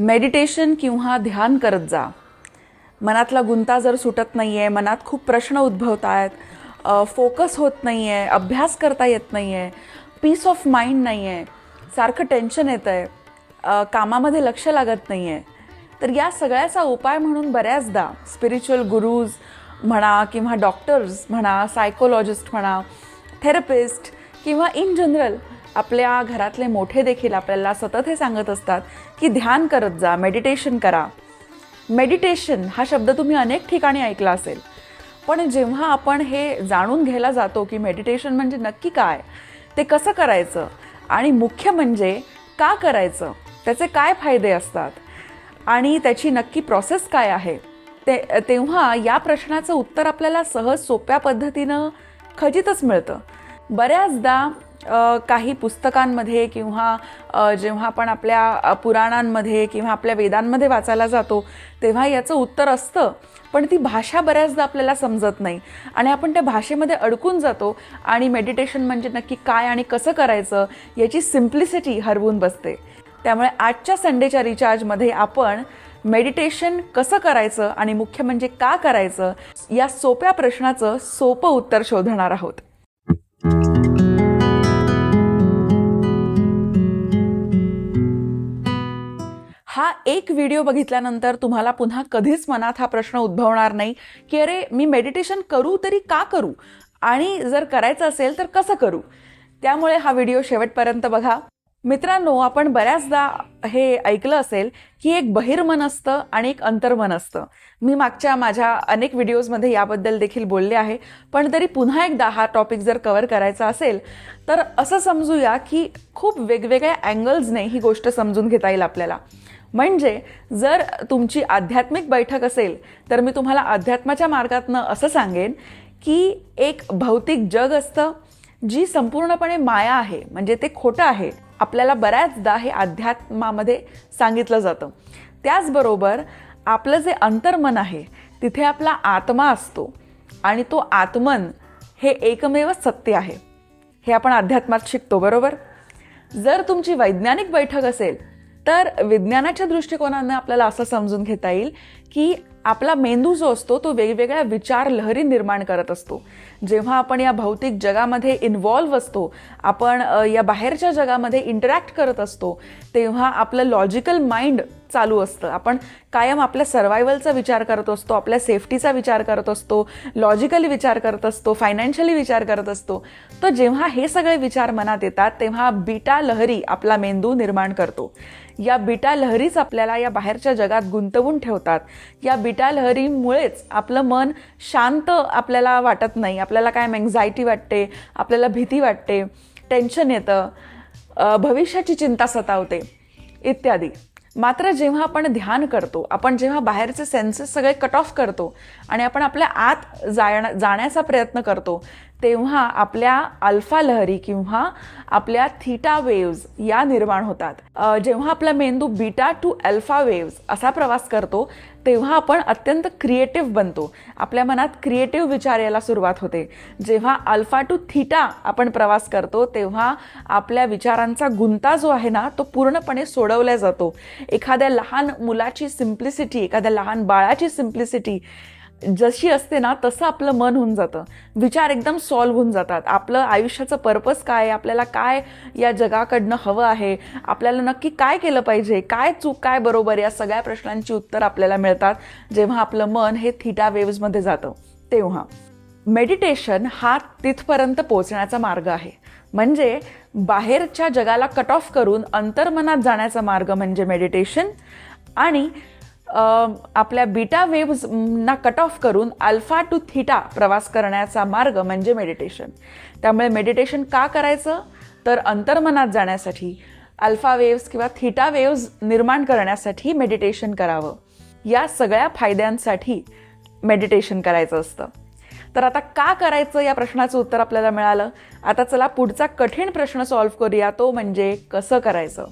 Meditation किंवा ध्यान करत जा. मनातला गुंता जर सुटत नाही आहे मनात खूप प्रश्न उद्भवत आहेत फोकस होत नाही आहे अभ्यास करता येत नाही आहे पीस ऑफ माइंड नाही आहे सारखं टेन्शन येतं आहे कामामध्ये लक्ष लागत नाही आहे तर या सगळ्याचा उपाय म्हणून बऱ्याचदा स्पिरिच्युअल गुरुज म्हणा किंवा डॉक्टर्स म्हणा सायकोलॉजिस्ट म्हणा थेरपिस्ट किंवा इन जनरल आपल्या घरातले मोठे देखील आपल्याला सतत हे सांगत असतात की ध्यान करत जा मेडिटेशन करा. मेडिटेशन हा शब्द तुम्ही अनेक ठिकाणी ऐकला असेल. पण जेव्हा आपण हे जाणून घ्यायला जातो की मेडिटेशन म्हणजे नक्की काय ते कसं करायचं आणि मुख्य म्हणजे का करायचं त्याचे काय फायदे असतात आणि त्याची नक्की प्रोसेस काय आहे ते तेव्हा या प्रश्नाचं उत्तर आपल्याला सहज सोप्या पद्धतीनं खचितच मिळतं. बऱ्याचदा काही पुस्तकांमध्ये किंवा जेव्हा आपण आपल्या पुराणांमध्ये किंवा आपल्या वेदांमध्ये वाचायला जातो तेव्हा याचं उत्तर असतं पण ती भाषा बऱ्याचदा आपल्याला समजत नाही. आणि आपण त्या भाषेमध्ये अडकून जातो आणि मेडिटेशन म्हणजे नक्की काय आणि कसं करायचं याची सिम्प्लिसिटी हरवून बसते. त्यामुळे आजच्या संडेच्या रिचार्जमध्ये आपण मेडिटेशन कसं करायचं आणि मुख्य म्हणजे का करायचं या सोप्या प्रश्नाचं सोपं उत्तर शोधणार आहोत. व्हिडिओ बघितल्यानंतर तुम्हाला पुन्हा कधीच मनात हा प्रश्न उद्भवणार नाही की अरे मी मेडिटेशन करू तरी का करू? आणि जर करायचं असेल तर कसं करू? त्यामुळे हा व्हिडिओ शेवटपर्यंत बघा. मित्रांनो आपण बऱ्याचदा हे ऐकलं असेल की एक बहिर्मन असतं आणि एक अंतर्मन असतं. मी मागच्या माझ्या अनेक व्हिडिओजमध्ये याबद्दल देखील बोलले आहे. पण तरी पुन्हा एकदा हा टॉपिक जर कवर करायचा असेल तर असं समजूया की खूप वेगवेगळ्या अँगल्सने ही गोष्ट समजून घेता येईल आपल्याला. म्हणजे जर तुमची आध्यात्मिक बैठक असेल तर मी तुम्हाला अध्यात्माच्या मार्गातनं असं सांगेन की एक भौतिक जग असतं जी संपूर्णपणे माया आहे म्हणजे ते खोटं आहे. आपल्याला बऱ्याचदा हे अध्यात्मामध्ये सांगितलं जातं. त्याचबरोबर आपलं जे अंतर्मन आहे तिथे आपला आत्मा असतो आणि तो आत्मन हे एकमेव सत्य आहे. हे आपण अध्यात्मात शिकतो बरोबर? जर तुमची वैज्ञानिक बैठक असेल तर विज्ञानाच्या दृष्टिकोनानं आपल्याला असं समजून घेता येईल की आपला मेंदू जो असतो तो वेगवेगळ्या विचार लहरी निर्माण करत असतो. जेव्हा आपण या भौतिक जगामध्ये इन्व्हॉल्व्ह असतो आपण या बाहेरच्या जगामध्ये इंटरॅक्ट करत असतो तेव्हा आपलं लॉजिकल माइंड चालू असतं. आपण कायम आपल्या सर्वायवलचा विचार करत असतो आपल्या सेफ्टीचा विचार करत असतो लॉजिकली विचार करत असतो फायनान्शियली विचार करत असतो. तर जेव्हा हे सगळे विचार मनात येतात तेव्हा बीटा लहरी आपला मेंदू निर्माण करतो. या बीटा लहरीच आपल्याला या बाहेरच्या जगात गुंतवून ठेवतात. या बीटा लहरीमुळेच आपलं मन शांत आपल्याला वाटत नाही. आपल्याला काय एन्झायटी वाटते? आपल्याला भीती वाटते? टेन्शन येतं. भविष्याची चिंता सतावते. इत्यादी. मात्र जेव्हा आपण ध्यान करतो आपण जेव्हा बाहेरचे सेन्सेस सगळे कट ऑफ करतो आणि आपण आपल्या आत जाण जाण्याचा प्रयत्न करतो तेव्हा आपल्या अल्फा लहरी किंवा आपल्या थीटा वेव्ज या निर्माण होतात. जेव्हा आपला मेंदू बीटा टू अल्फा वेव्ज असा प्रवास करतो तेव्हा आपण अत्यंत क्रिएटिव्ह बनतो. आपल्या मनात क्रिएटिव्ह विचार यायला सुरुवात होते. जेव्हा अल्फा टू थीटा आपण प्रवास करतो तेव्हा आपल्या विचारांचा गुंता जो आहे ना तो पूर्णपणे सोडवला जातो. एखाद्या लहान मुलाची सिम्प्लिसिटी एखाद्या लहान बाळाची सिम्प्लिसिटी जशी असते ना तसं आपलं मन होऊन जातं. विचार एकदम सॉल्व्ह होऊन जातात. आपलं आयुष्याचं पर्पज काय आहे? आपल्याला काय या जगाकडनं हवं आहे? आपल्याला नक्की काय केलं पाहिजे? काय चूक काय बरोबर? या सगळ्या प्रश्नांची उत्तर आपल्याला मिळतात जेव्हा आपलं मन हे थिटा वेव्समध्ये जातं. तेव्हा. मेडिटेशन हा तिथपर्यंत पोहोचण्याचा मार्ग आहे. म्हणजे बाहेरच्या जगाला कट ऑफ करून अंतर्मनात जाण्याचा मार्ग म्हणजे मेडिटेशन आणि आपल्या बीटा वेव्हजना कट ऑफ करून अल्फा टू थिटा प्रवास करण्याचा मार्ग म्हणजे मेडिटेशन त्यामुळे मेडिटेशन का करायचं? तर अंतर्मनात जाण्यासाठी अल्फा वेव्स किंवा थिटा वेव्स निर्माण करण्यासाठी मेडिटेशन करावं. या सगळ्या फायद्यांसाठी मेडिटेशन करायचं असतं. तर आता का करायचं या प्रश्नाचं उत्तर आपल्याला मिळालं? आता चला पुढचा कठीण प्रश्न सॉल्व्ह करूया तो म्हणजे कसं करायचं?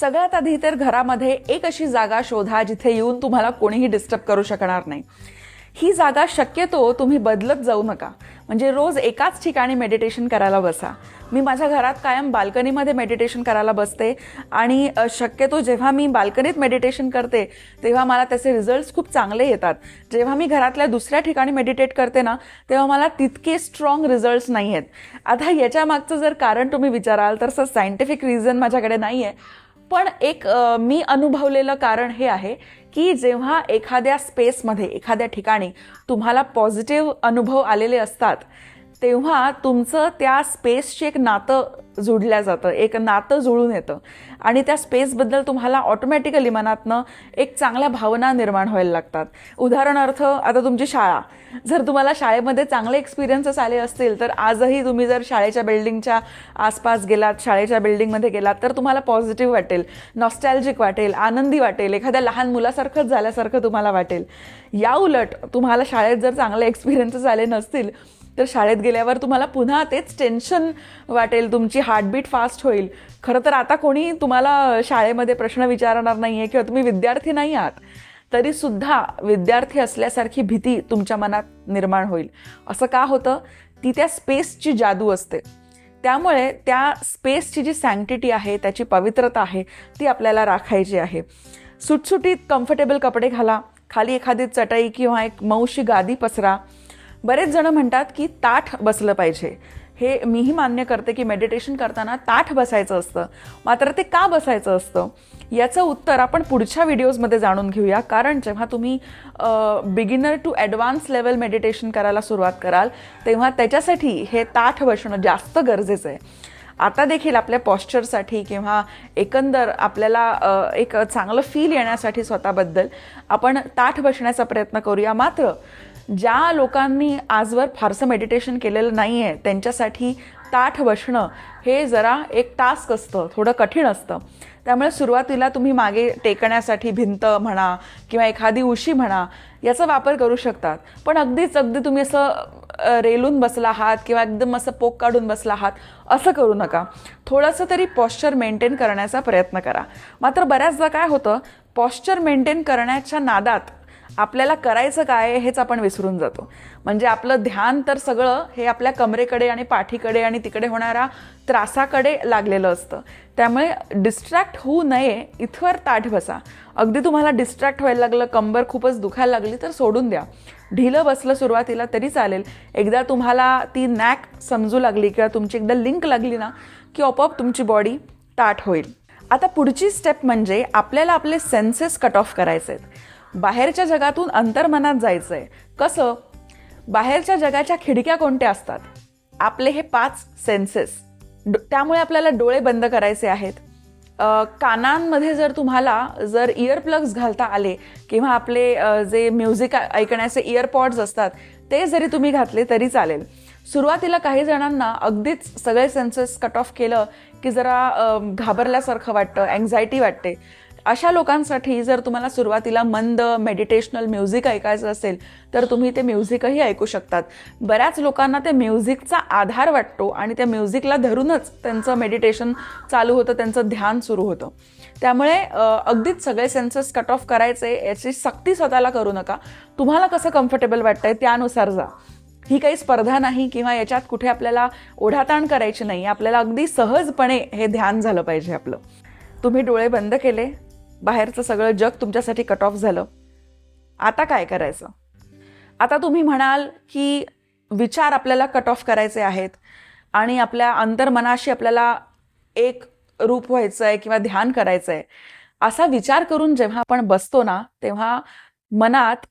सगळ्यात आधी तर घरामध्ये एक अशी जागा शोधा जिथे येऊन तुम्हाला कोणीही डिस्टर्ब करू शकणार नाही. ही जागा शक्यतो तुम्ही बदलत जाऊ नका. म्हणजे रोज एकाच ठिकाणी मेडिटेशन करायला बसा. मी माझ्या घरात कायम बाल्कनीमध्ये मेडिटेशन करायला बसते आणि शक्यतो जेव्हा मी बाल्कनीत मेडिटेशन करते तेव्हा मला त्याचे रिझल्ट्स खूप चांगले येतात. जेव्हा मी घरातल्या दुसऱ्या ठिकाणी मेडिटेट करते ना तेव्हा मला तितके स्ट्रॉंग रिझल्ट्स नाही आहेत. आता याच्या मागचं जर कारण तुम्ही विचाराल तर असं सायंटिफिक रिझन माझ्याकडे नाही आहे पण एक मी अनुभवलेलं कारण हे आहे की जेव्हा एखाद्या स्पेसमध्ये एखाद्या ठिकाणी तुम्हाला पॉझिटिव्ह अनुभव आलेले असतात तेव्हा तुमचं त्या स्पेसशी एक नातं जुडल्या जातं एक नातं जुळून येतं. आणि त्या स्पेसबद्दल तुम्हाला ऑटोमॅटिकली मनातनं एक चांगल्या भावना निर्माण व्हायला लागतात. उदाहरणार्थ आता तुमची शाळा. जर तुम्हाला शाळेमध्ये चांगले एक्सपिरियन्सेस आले असतील तर आजही तुम्ही जर शाळेच्या बिल्डिंगच्या आसपास गेलात शाळेच्या बिल्डिंगमध्ये गेलात तर तुम्हाला पॉझिटिव्ह वाटेल नॉस्टॅल्जिक वाटेल आनंदी वाटेल एखाद्या लहान मुलासारखंच झाल्यासारखं तुम्हाला वाटेल. या उलट तुम्हाला शाळेत जर चांगले एक्सपिरियन्सेस आले नसतील तर शाळेत गेल्यावर तुम्हाला पुन्हा तेच टेन्शन वाटेल तुमची हार्टबीट फास्ट होईल. खरं तर आता कोणी तुम्हाला शाळेमध्ये प्रश्न विचारणार नाही आहे किंवा तुम्ही विद्यार्थी नाही आहात तरीसुद्धा विद्यार्थी असल्यासारखी भीती तुमच्या मनात निर्माण होईल. असं का होतं? ती त्या स्पेसची जादू असते. त्यामुळे त्या स्पेसची जी सँक्टिटी आहे त्याची पवित्रता आहे ती आपल्याला राखायची आहे. सुटसुटीत कम्फर्टेबल कपडे घाला खाली एखादी चटई किंवा एक मऊशी गादी पसरा बरेच जण म्हणतात की ताठ बसलं पाहिजे. हे मीही मान्य करते की मेडिटेशन करताना ताठ बसायचं असतं. मात्र ते का बसायचं असतं? याचं उत्तर आपण पुढच्या व्हिडिओजमध्ये जाणून घेऊया. कारण जेव्हा तुम्ही beginner to advance level meditation करायला सुरुवात कराल तेव्हा त्याच्यासाठी हे ताठ बसणं जास्त गरजेचं आहे. आता देखील आपल्या पॉश्चरसाठी किंवा एकंदर आपल्याला एक चांगलं फील येण्यासाठी स्वतःबद्दल आपण ताठ बसण्याचा प्रयत्न करूया. मात्र ज्या लोकांनी आजवर फारसं मेडिटेशन केलेलं नाही आहे त्यांच्यासाठी ताठ बसणं हे जरा एक टास्क असतं थोडं कठीण असतं. त्यामुळे सुरुवातीला तुम्ही मागे टेकण्यासाठी भिंत म्हणा किंवा एखादी उशी म्हणा याचा वापर करू शकतात. पण अगदीच अगदी तुम्ही असं रेलून बसला आहात किंवा एकदम असं पोक काढून बसला आहात असं करू नका. थोडंसं तरी पॉश्चर मेंटेन करण्याचा प्रयत्न करा. मात्र बऱ्याचदा काय होतं पॉश्चर मेंटेन करण्याच्या नादात आपल्याला करायचं काय हेच आपण विसरून जातो. म्हणजे आपलं ध्यान तर सगळं हे आपल्या कमरेकडे आणि पाठीकडे आणि तिकडे होणाऱ्या त्रासाकडे लागलेलं असतं. त्यामुळे डिस्ट्रॅक्ट होऊ नये इथवर ताठ बसा. अगदी तुम्हाला डिस्ट्रॅक्ट व्हायला लागलं कंबर खूपच दुखायला लागली तर सोडून द्या. ढिलं बसलं सुरुवातीला तरी चालेल. एकदा तुम्हाला ती नॅक समजू लागली किंवा तुमची एकदा लिंक लागली ना की आपोआप तुमची बॉडी ताठ होईल. आता पुढची स्टेप म्हणजे आपल्याला आपले सेन्सेस कट ऑफ करायचे आहेत बाहेरच्या जगातून अंतर्मनात जायचं आहे कसं? बाहेरच्या जगाच्या खिडक्या कोणत्या असतात? आपले हे पाच सेन्सेस त्यामुळे आपल्याला डोळे बंद करायचे आहेत. कानांमध्ये जर तुम्हाला जर इयरप्लग्स घालता आले किंवा आपले जे म्युझिक ऐकण्याचे इयरपॉड्स असतात ते जरी तुम्ही घातले तरी चालेल. सुरुवातीला काही जणांना अगदीच सगळे सेन्सेस कट ऑफ केलं की जरा घाबरल्यासारखं वाटतं अँझायटी वाटते. अशा लोकांसाठी जर तुम्हाला सुरुवातीला मंद मेडिटेशनल म्युझिक ऐकायचं असेल तर तुम्ही ते म्युझिकही ऐकू शकतात. बऱ्याच लोकांना ते म्युझिकचा आधार वाटतो आणि त्या म्युझिकला धरूनच त्यांचं मेडिटेशन चालू होतं त्यांचं ध्यान सुरू होतं. त्यामुळे अगदीच सगळे सेन्सेस कट ऑफ करायचे याची सक्ती स्वतःला करू नका. तुम्हाला कसं कम्फर्टेबल वाटतंय त्यानुसार जा. ही काही स्पर्धा नाही किंवा याच्यात कुठे आपल्याला ओढाताण करायची नाही आपल्याला अगदी सहजपणे हे ध्यान झालं पाहिजे आपलं. तुम्ही डोळे बंद केले बाहेरचं सगळं जग तुमच्यासाठी कट ऑफ झालं. आता काय करायचं? आता तुम्ही म्हणाल की विचार आपल्याला कट ऑफ करायचे आहेत आणि आपल्या अंतर्मनाशी आपल्याला एक रूप व्हायचं आहे किंवा ध्यान करायचं आहे असा विचार करून जेव्हा आपण बसतो ना तेव्हा मनात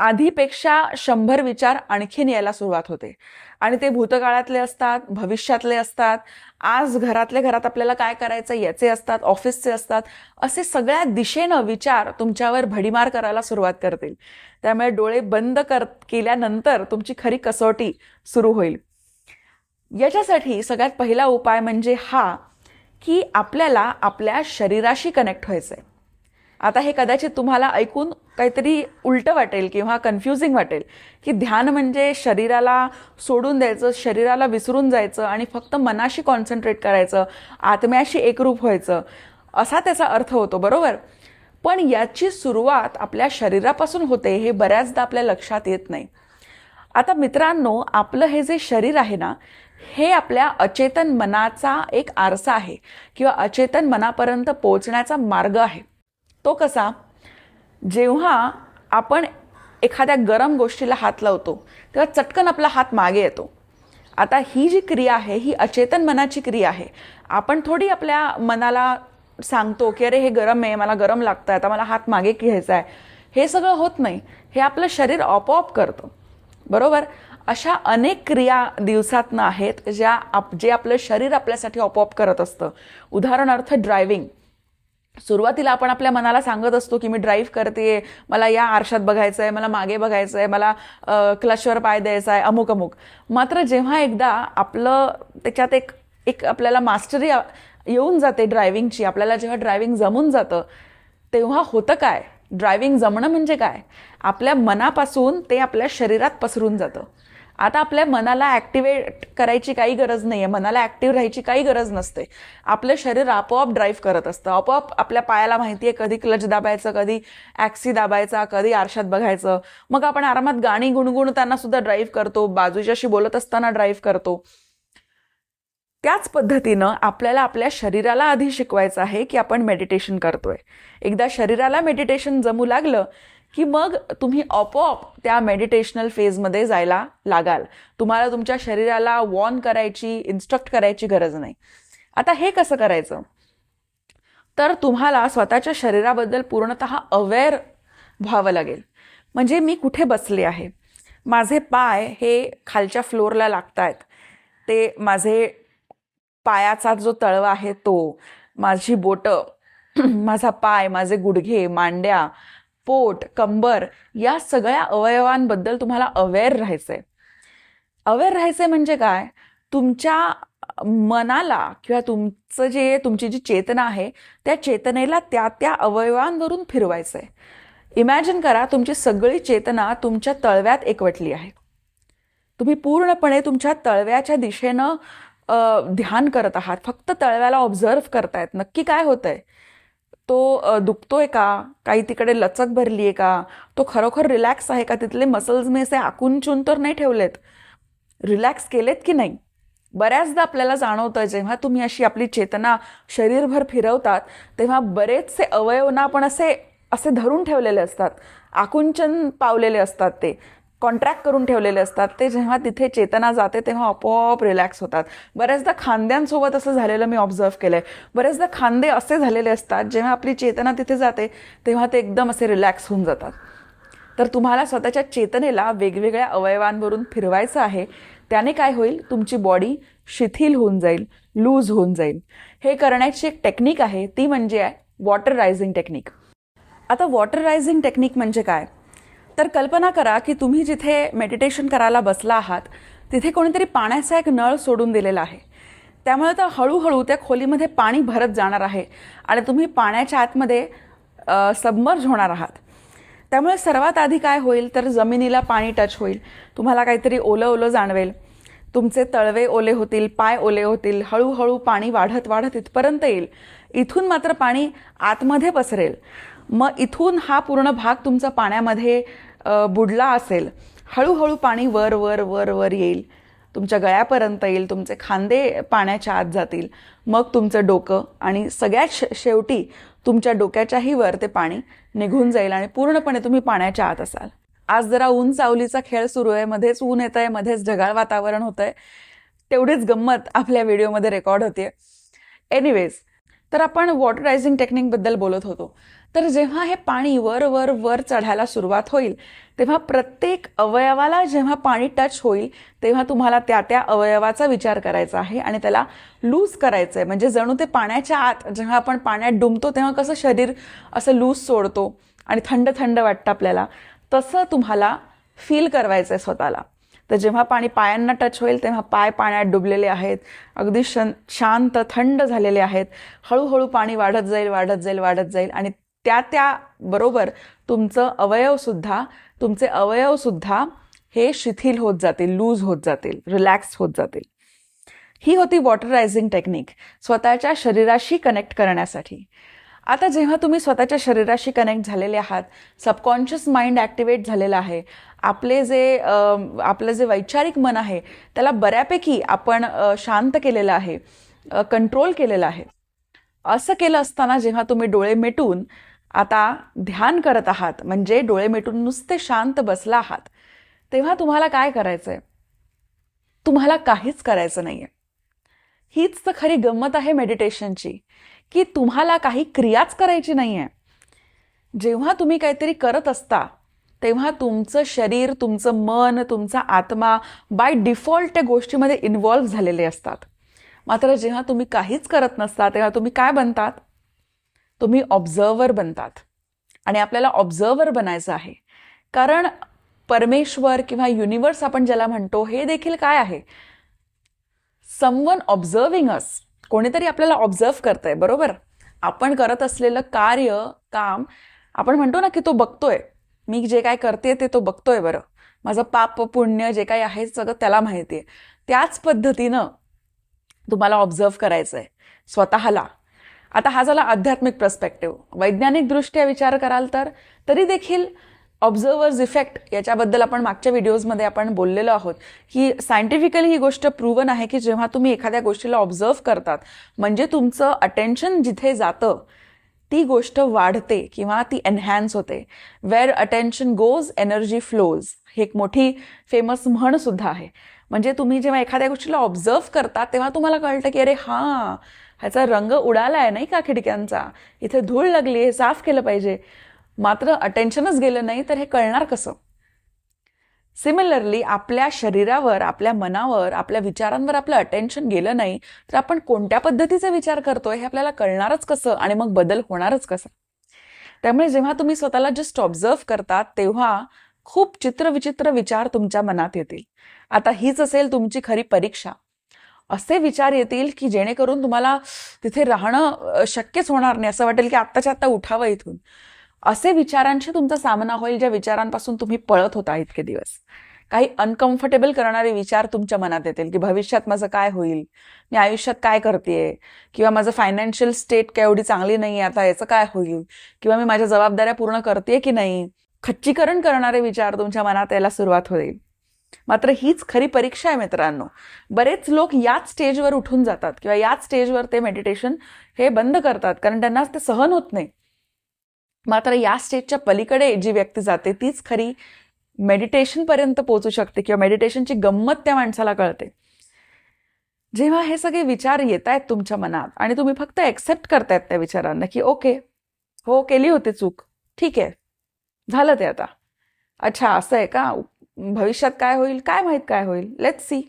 आधीपेक्षा शंभर विचार आणखीन यायला सुरुवात होते. आणि ते भूतकाळातले असतात भविष्यातले असतात आज घरातल्या घरात आपल्याला काय करायचं याचे असतात ऑफिसचे असतात असे सगळ्या दिशेनं विचार तुमच्यावर भडीमार करायला सुरुवात करतील. त्यामुळे डोळे बंद कर केल्यानंतर तुमची खरी कसोटी सुरू होईल. याच्यासाठी सगळ्यात पहिला उपाय म्हणजे हा की आपल्याला आपल्या शरीराशी कनेक्ट व्हायचं आहे आता हे कदाचित तुम्हाला ऐकून काहीतरी उलटं वाटेल किंवा कन्फ्युजिंग वाटेल की ध्यान म्हणजे शरीराला सोडून द्यायचं शरीराला विसरून जायचं आणि फक्त मनाशी कॉन्सन्ट्रेट करायचं आत्म्याशी एकरूप व्हायचं असा त्याचा अर्थ होतो बरोबर? पण याची सुरुवात आपल्या शरीरापासून होते हे बऱ्याचदा आपल्या लक्षात येत नाही. आता मित्रांनो आपलं हे जे शरीर आहे ना हे आपल्या अचेतन मनाचा एक आरसा आहे किंवा अचेतन मनापर्यंत पोहोचण्याचा मार्ग आहे. तो कसा? जेव्हा आपण एखाद्या गरम गोष्टीला हात लावतो तेव्हा चटकन आपला हात मागे येतो. आता ही जी क्रिया आहे ही अचेतन मनाची क्रिया आहे. आपण थोडी आपल्या मनाला सांगतो की अरे हे गरम आहे मला गरम लागतं आता मला हात मागे घ्यायचा आहे. हे सगळं होत नाही. हे आपलं शरीर आपोआप करतं. बरोबर? अशा अनेक क्रिया दिवसातनं आहेत ज्या आप जे आपलं शरीर आपल्यासाठी आपोआप करत असतं. उदाहरणार्थ ड्रायव्हिंग. सुरुवातीला आपण आपल्या मनाला सांगत असतो की मी ड्राईव्ह करते मला या आरशात बघायचं आहे मला मागे बघायचं आहे मला क्लशवर पाय द्यायचा आहे अमुक अमुक. मात्र जेव्हा एकदा आपलं त्याच्यात एक एक आपल्याला मास्टरी येऊन जाते ड्रायव्हिंगची आपल्याला जेव्हा ड्रायव्हिंग जमून जातं तेव्हा होतं काय? ड्रायव्हिंग जमणं म्हणजे काय? आपल्या मनापासून ते आपल्या शरीरात पसरून जातं. आता आपल्या मनाला ॲक्टिवेट करायची काही गरज नाही आहे मनाला ॲक्टिव्ह राहायची काही गरज नसते. आपलं शरीर आपोआप ड्राईव्ह करत असतं. आपोआप आपल्या पायाला माहिती आहे कधी क्लच दाबायचं कधी ॲक्सी दाबायचा कधी आरशात बघायचं. मग आपण आरामात गाणी गुणगुणताना सुद्धा ड्राईव्ह करतो बाजूच्याशी बोलत असताना ड्राईव्ह करतो. त्याच पद्धतीनं आपल्याला आपल्या शरीराला आधी शिकवायचं आहे की आपण मेडिटेशन करतोय. एकदा शरीराला मेडिटेशन जमू लागलं की मग तुम्ही आपोआप त्या मेडिटेशनल फेजमध्ये जायला लागाल. तुम्हाला तुमच्या शरीराला वॉर्न करायची इन्स्ट्रक्ट करायची गरज नाही. आता हे कसं करायचं? तर तुम्हाला स्वतःच्या शरीराबद्दल पूर्णत अवेअर व्हावं लागेल. म्हणजे मी कुठे बसले आहे? माझे पाय हे खालच्या फ्लोअरला लागत आहेत ते माझे पायाचा जो तळवा आहे तो माझी बोटं माझा पाय माझे गुडघे मांड्या पोट कंबर या सगळ्या अवयवांबद्दल तुम्हाला अवेअर राहायचं आहे अवेअर राहायचं म्हणजे काय? तुमच्या मनाला किंवा तुमचं जे तुमची जी चेतना आहे त्या चेतनेला त्या त्या अवयवांवरून फिरवायचं आहे इमॅजिन करा तुमची सगळी चेतना तुमच्या तळव्यात एकवटली आहे. तुम्ही पूर्णपणे तुमच्या तळव्याच्या दिशेनं ध्यान करत आहात. फक्त तळव्याला ऑब्झर्व करतायत. नक्की काय होतंय? तो दुखतोय का? काही तिकडे लचक भरली आहे का? तो खरोखर रिलॅक्स आहे का? तिथले मसल्स मी असे आकुंचून तर नाही ठेवलेत. रिलॅक्स केलेत की नाही? बऱ्याचदा आपल्याला जाणवतं जेव्हा तुम्ही अशी आपली चेतना शरीरभर फिरवतात तेव्हा बरेचसे अवयवना आपण असे असे धरून ठेवलेले असतात. आकुंचन पावलेले असतात ते. कॉन्ट्रॅक्ट करून ठेवलेले असतात. ते जेव्हा तिथे चेतना जाते तेव्हा आपोआप रिलॅक्स होतात. बऱ्याचदा खांद्यांसोबत असं झालेलं मी ऑब्झर्व केलं आहे बऱ्याचदा खांदे असे झालेले असतात जेव्हा आपली चेतना तिथे जाते तेव्हा ते एकदम असे रिलॅक्स होऊन जातात. तर तुम्हाला स्वतःच्या चेतनेला वेगवेगळ्या अवयवांवरून फिरवायचं आहे त्याने काय होईल? तुमची बॉडी शिथिल होऊन जाईल लूज होऊन जाईल. हे करण्याची एक टेक्निक आहे ती म्हणजे आहे वॉटर रायझिंग टेक्निक आता वॉटर रायझिंग टेक्निक म्हणजे काय? तर कल्पना करा की तुम्ही जिथे मेडिटेशन करायला बसला आहात तिथे कोणीतरी पाण्याचा एक नळ सोडून दिलेला आहे. त्यामुळे तर हळूहळू त्या खोलीमध्ये पाणी भरत जाणार आहे आणि तुम्ही पाण्याच्या आतमध्ये सबमर्ज होणार आहात. त्यामुळे सर्वात आधी काय होईल तर जमिनीला पाणी टच होईल. तुम्हाला काहीतरी ओलं ओलं जाणवेल. तुमचे तळवे ओले होतील पाय ओले होतील हळूहळू पाणी वाढत वाढत इथपर्यंत येईल. इथून मात्र पाणी आतमध्ये पसरेल. मग इथून हा पूर्ण भाग तुमचा पाण्यामध्ये बुडला असेल हळूहळू पाणी वर वर वर वर येईल. तुमच्या गळ्यापर्यंत येईल तुमचे खांदे पाण्याच्या आत जातील. मग तुमचं डोकं आणि सगळ्यात शेवटी तुमच्या डोक्याच्याही वर ते पाणी निघून जाईल आणि पूर्णपणे तुम्ही पाण्याच्या आत असाल. आज जरा ऊन चावलीचा खेळ सुरू आहे मध्येच ऊन येत आहे मध्येच ढगाळ वातावरण होतं आहे तेवढीच गंमत आपल्या व्हिडिओमध्ये रेकॉर्ड होते एनिवेज तर आपण वॉटर रायझिंग टेक्निकबद्दल बोलत होतो. तर जेव्हा हे पाणी वर वर वर चढायला सुरुवात होईल तेव्हा प्रत्येक अवयवाला जेव्हा पाणी टच होईल तेव्हा तुम्हाला त्या त्या अवयवाचा विचार करायचा आहे आणि त्याला लूज करायचं आहे म्हणजे जणू ते पाण्याच्या आत जेव्हा आपण पाण्यात डुंबतो तेव्हा कसं शरीर असं लूज सोडतो आणि थंड थंड वाटतं आपल्याला तसं तुम्हाला फील करवायचं आहे स्वतःला. तर जेव्हा पाणी पायांना टच होईल तेव्हा पाय पाण्यात डुबलेले आहेत. अगदी शांत थंड झालेले आहेत. हळूहळू पाणी वाढत जाईल वाढत जाईल वाढत जाईल. आणि त्या त्या बरोबर तुमचं अवयवसुद्धा तुमचे अवयवसुद्धा हे शिथिल होत जातील लूज होत जातील रिलॅक्स होत जातील. ही होती वॉटर रायझिंग टेक्निक स्वतःच्या शरीराशी कनेक्ट करण्यासाठी. आता जेव्हा तुम्ही स्वतःच्या शरीराशी कनेक्ट झालेले आहात सबकॉन्शियस माइंड ॲक्टिवेट झालेलं आहे आपले जे आपलं जे वैचारिक मन आहे त्याला बऱ्यापैकी आपण शांत केलेलं आहे कंट्रोल केलेलं आहे. असं केलं असताना जेव्हा तुम्ही डोळे मिटून आता ध्यान करत आहात म्हणजे डोळे मिटून नुसते शांत बसला आहात तेव्हा तुम्हाला काय करायचंय? तुम्हाला काहीच करायचं नाहीये. हीच तर खरी गंमत आहे मेडिटेशनची की तुम्हाला काही क्रियाच करायची नाही आहे जेव्हा तुम्ही काहीतरी करत असता तेव्हा तुमचं शरीर तुमचं मन तुमचा आत्मा बाय डिफॉल्ट त्या गोष्टीमध्ये इन्व्हॉल्व्ह झालेले असतात. मात्र जेव्हा तुम्ही काहीच करत नसता तेव्हा तुम्ही काय बनतात? तुम्ही ऑब्झर्वर बनतात. आणि आपल्याला ऑब्झर्वर बनायचं आहे. कारण परमेश्वर किंवा युनिवर्स आपण ज्याला म्हणतो हे देखील काय आहे? समवन ऑब्झर्विंग अस कोणीतरी आपल्याला ऑब्झर्व करतंय बरोबर? आपण करत असलेलं कार्य काम आपण म्हणतो ना की तो बघतोय. मी जे काय करते ते तो बघतोय बरं. माझं पाप पुण्य जे काही आहे सगळं त्याला माहिती आहे. त्याच पद्धतीनं तुम्हाला ऑब्झर्व करायचं आहे स्वतःला. आता हा झाला आध्यात्मिक पर्स्पेक्टिव्ह वैज्ञानिकदृष्ट्या विचार कराल तर तरी देखील ऑब्झर्वर्स इफेक्ट याच्याबद्दल आपण मागच्या व्हिडिओजमध्ये आपण बोललेलो आहोत. की सायंटिफिकली ही गोष्ट प्रूव्हन आहे की जेव्हा तुम्ही एखाद्या गोष्टीला ऑब्झर्व करतात म्हणजे तुमचं अटेन्शन जिथे जातं ती गोष्ट वाढते किंवा ती एनहॅन्स होते. Where attention goes energy flows ही एक मोठी फेमस म्हण सुद्धा आहे. म्हणजे तुम्ही जेव्हा एखाद्या गोष्टीला ऑब्झर्व करता तेव्हा तुम्हाला कळतं की अरे हां ह्याचा रंग उडाला आहे नाही का खिडक्यांचा? इथे धूळ लागली हे साफ केलं पाहिजे. मात्र अटेन्शनच गेलं नाही तर हे कळणार कसं? सिमिलरली आपल्या शरीरावर आपल्या मनावर आपल्या विचारांवर आपलं अटेन्शन गेलं नाही तर आपण कोणत्या पद्धतीचा विचार करतोय हे आपल्याला कळणारच कसं आणि मग बदल होणारच कसं? त्यामुळे जेव्हा तुम्ही स्वतःला जस्ट ऑब्झर्व करतात तेव्हा खूप चित्रविचित्र विचार तुमच्या मनात येतील. आता हीच असेल तुमची खरी परीक्षा. असे विचार येतील की जेणेकरून तुम्हाला तिथे राहणं शक्यच होणार नाही. असं वाटेल की आत्ताच्या आत्ता उठावं इथून. असे विचारांशी तुमचा सामना होईल ज्या विचारांपासून तुम्ही पळत होता इतके दिवस. काही अनकम्फर्टेबल करणारे विचार तुमच्या मनात येतील की भविष्यात माझं काय होईल? मी आयुष्यात काय करतेय? किंवा माझं फायनान्शियल स्टेट काय एवढी चांगली नाही आता याचं काय होईल? किंवा मी माझ्या जबाबदाऱ्या पूर्ण करते की नाही? खच्चीकरण करणारे विचार तुमच्या मनात यायला सुरुवात होईल. मात्र हीच खरी परीक्षा आहे मित्रांनो. बरेच लोक याच स्टेजवर उठून जातात किंवा याच स्टेजवर ते मेडिटेशन हे बंद करतात. कारण त्यांना ते सहन होत नाही. मात्र या स्टेजच्या पलीकडे जी व्यक्ती जाते तीच खरी मेडिटेशनपर्यंत पोहोचू शकते किंवा मेडिटेशनची गंमत त्या माणसाला कळते. जेव्हा हे सगळे विचार येत आहेत तुमच्या मनात आणि तुम्ही फक्त ॲक्सेप्ट करतायत त्या विचारांना की ओके हो केली होती चूक. ठीक आहे. झालं ते आता. अच्छा असं आहे का? भविष्यात काय होईल? काय माहीत काय होईल? लेट्स सी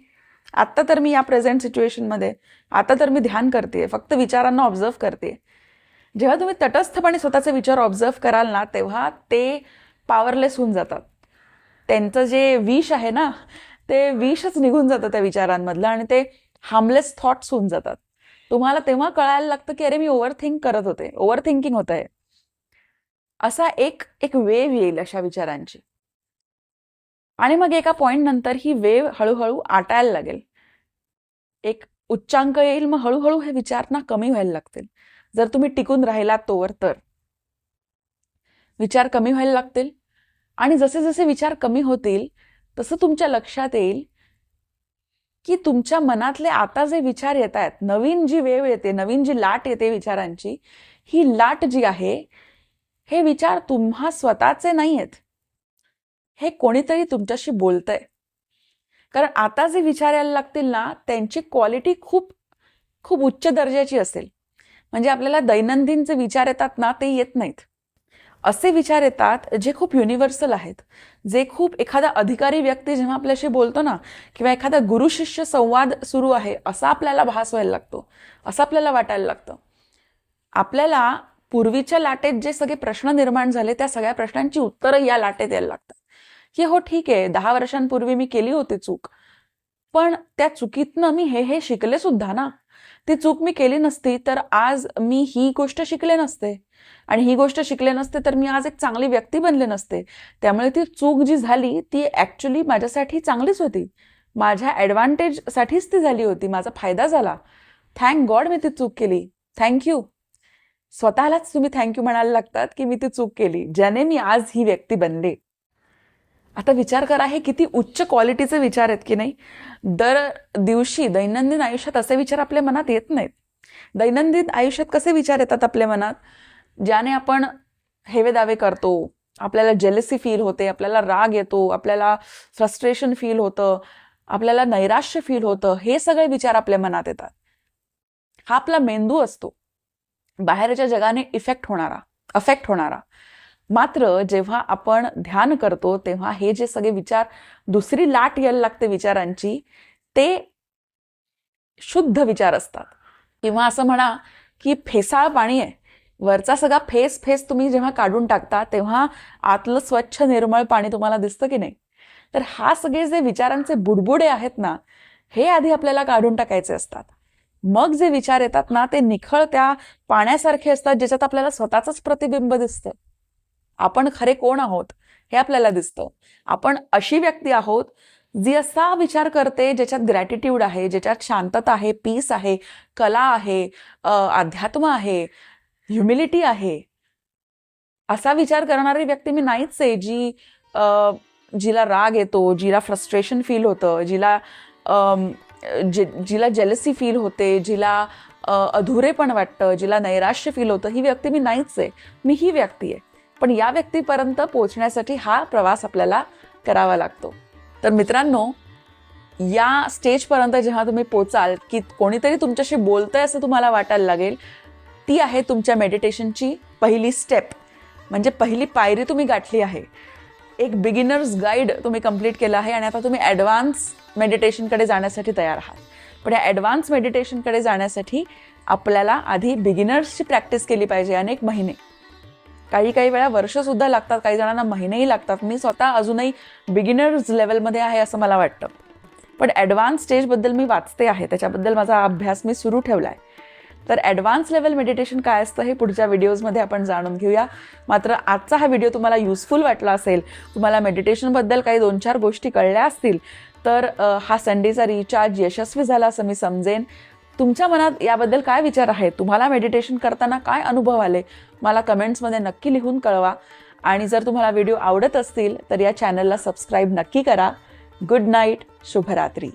आत्ता तर मी या प्रेझेंट सिच्युएशनमध्ये आता तर मी ध्यान करते फक्त विचारांना ऑब्झर्व करते जेव्हा तुम्ही तटस्थपणे स्वतःचे विचार ऑब्झर्व कराल ना तेव्हा ते पॉवरलेस होऊन जातात. त्यांचं जे विष आहे ना ते विषच निघून जातं त्या विचारांमधलं आणि ते हार्मलेस थॉट्स होऊन जातात. तुम्हाला तेव्हा कळायला लागतं की अरे मी ओव्हर थिंक करत होते ओव्हर थिंकिंग होत आहे. असा एक एक वेव येईल अशा विचारांची. आणि मग एका पॉइंट नंतर ही वेव हळूहळू आटायला लागेल. एक उच्चांक येईल मग हळूहळू हे विचार ना कमी व्हायला लागतील. जर तुम्ही टिकून राहिलात तोवर तर. विचार कमी व्हायला लागतील. आणि जसे जसे विचार कमी होतील तसं तुमच्या लक्षात येईल की तुमच्या मनातले आता जे विचार येत आहेत नवीन जी वेव येते नवीन जी लाट येते विचारांची ही लाट जी आहे हे विचार तुम्हा स्वतःचे नाही आहेत हे कोणीतरी तुमच्याशी बोलतंय. कारण आता जे विचार यायला लागतील ना त्यांची क्वालिटी खूप खूप उच्च दर्जाची असेल. म्हणजे आपल्याला दैनंदिन जे विचार येतात ना ते येत नाहीत. असे विचार येतात जे खूप युनिव्हर्सल आहेत. जे खूप एखादा अधिकारी व्यक्ती जेव्हा आपल्याशी बोलतो ना किंवा एखादा गुरु शिष्य संवाद सुरू आहे असा आपल्याला भास व्हायला लागतो असं आपल्याला वाटायला लागतं. आपल्याला पूर्वीच्या लाटेत जे सगळे प्रश्न निर्माण झाले त्या सगळ्या प्रश्नांची उत्तरं या लाटेत यायला लागतात. की हो ठीक आहे दहा वर्षांपूर्वी मी केली होती चूक पण त्या चुकीतनं मी हे हे शिकले सुद्धा ना. ती चूक मी केली नसती तर आज मी ही गोष्ट शिकले नसते. आणि ही गोष्ट शिकले नसते तर मी आज एक चांगली व्यक्ती बनले नसते. त्यामुळे ती चूक जी झाली ती ॲक्च्युली माझ्यासाठी चांगलीच होती. माझ्या ॲडव्हान्टेजसाठीच ती झाली होती. माझा फायदा झाला. थँक गॉड मी ती चूक केली. थँक्यू स्वतःलाच तुम्ही थँक्यू म्हणायला लागतात की मी ती चूक केली ज्याने मी आज ही व्यक्ती बनले. आता विचार करा हे किती उच्च क्वालिटीचे विचार आहेत की नाही? दर दिवशी दैनंदिन आयुष्यात असे विचार आपल्या मनात येत नाहीत. दैनंदिन आयुष्यात कसे विचार येतात आपल्या मनात? ज्याने आपण हेवे दावे करतो आपल्याला जेलसी फील होते आपल्याला राग येतो आपल्याला फ्रस्ट्रेशन फील होतं आपल्याला नैराश्य फील होतं हे सगळे विचार आपल्या मनात येतात. हा आपला मेंदू असतो. बाहेरच्या जगाने इफेक्ट होणारा अफेक्ट होणारा. मात्र जेव्हा आपण ध्यान करतो तेव्हा हे जे सगळे विचार दुसरी लाट यायला लागते विचारांची ते शुद्ध विचार असतात. किंवा असं म्हणा की फेसाळ पाणी आहे. वरचा सगळा फेस फेस तुम्ही जेव्हा काढून टाकता तेव्हा आतलं स्वच्छ निर्मळ पाणी तुम्हाला दिसतं की नाही? तर हा सगळे जे विचारांचे बुडबुडे आहेत ना हे आधी आपल्याला काढून टाकायचे असतात. मग जे विचार येतात ना ते निखळ त्या पाण्यासारखे असतात ज्याच्यात आपल्याला स्वतःच प्रतिबिंब दिसतं. आपण खरे कोण आहोत हे आपल्याला दिसतं. आपण अशी व्यक्ती आहोत जी असा विचार करते ज्याच्यात ग्रॅटिट्यूड आहे ज्याच्यात शांतता आहे पीस आहे कला आहे अध्यात्म आहे ह्युमिलिटी आहे. असा विचार करणारी व्यक्ती मी नाहीच आहे जी जिला राग येतो जिला फ्रस्ट्रेशन फील होतं जिला जे जिला जेलसी फील होते जिला अधुरेपण वाटतं जिला नैराश्य फील होतं ही व्यक्ती मी नाहीच आहे. मी ही व्यक्ती आहे. पण या व्यक्तीपर्यंत पोहोचण्यासाठी हा प्रवास आपल्याला करावा लागतो. तर मित्रांनो या स्टेजपर्यंत जेव्हा तुम्ही पोचाल की कोणीतरी तुमच्याशी बोलतंय असं तुम्हाला वाटायला लागेल ती आहे तुमच्या मेडिटेशनची पहिली स्टेप म्हणजे पहिली पायरी तुम्ही गाठली आहे. एक बिगिनर्स गाईड तुम्ही कंप्लीट केलं आहे आणि आता तुम्ही ॲडव्हान्स मेडिटेशनकडे जाण्यासाठी तयार आहात. पण या ॲडव्हान्स मेडिटेशनकडे जाण्यासाठी आपल्याला आधी बिगिनर्सची प्रॅक्टिस केली पाहिजे अनेक महिने. काही काही वेळा वर्षसुद्धा लागतात काही जणांना महिनेही लागतात. मी स्वतः अजूनही बिगिनर्स लेवलमध्ये आहे असं मला वाटतं. पण ॲडव्हान्स स्टेजबद्दल मी वाचते आहे त्याच्याबद्दल माझा अभ्यास मी सुरू ठेवला आहे तर ॲडव्हान्स लेवल मेडिटेशन काय असतं हे पुढच्या व्हिडिओजमध्ये आपण जाणून घेऊया. मात्र आजचा हा व्हिडिओ तुम्हाला युजफुल वाटला असेल तुम्हाला मेडिटेशनबद्दल काही दोन चार गोष्टी कळल्या असतील तर हा संडेचा रिचार्ज यशस्वी झाला असं मी समजेन. तुमच्या मनात याबद्दल काय विचार आहेत? तुम्हाला मेडिटेशन करताना काय अनुभव आले? मला कमेंट्समध्ये नक्की लिहून कळवा. आणि जर तुम्हाला व्हिडिओ आवडत असतील तर या चॅनलला सबस्क्राईब नक्की करा. गुड नाईट शुभरात्री.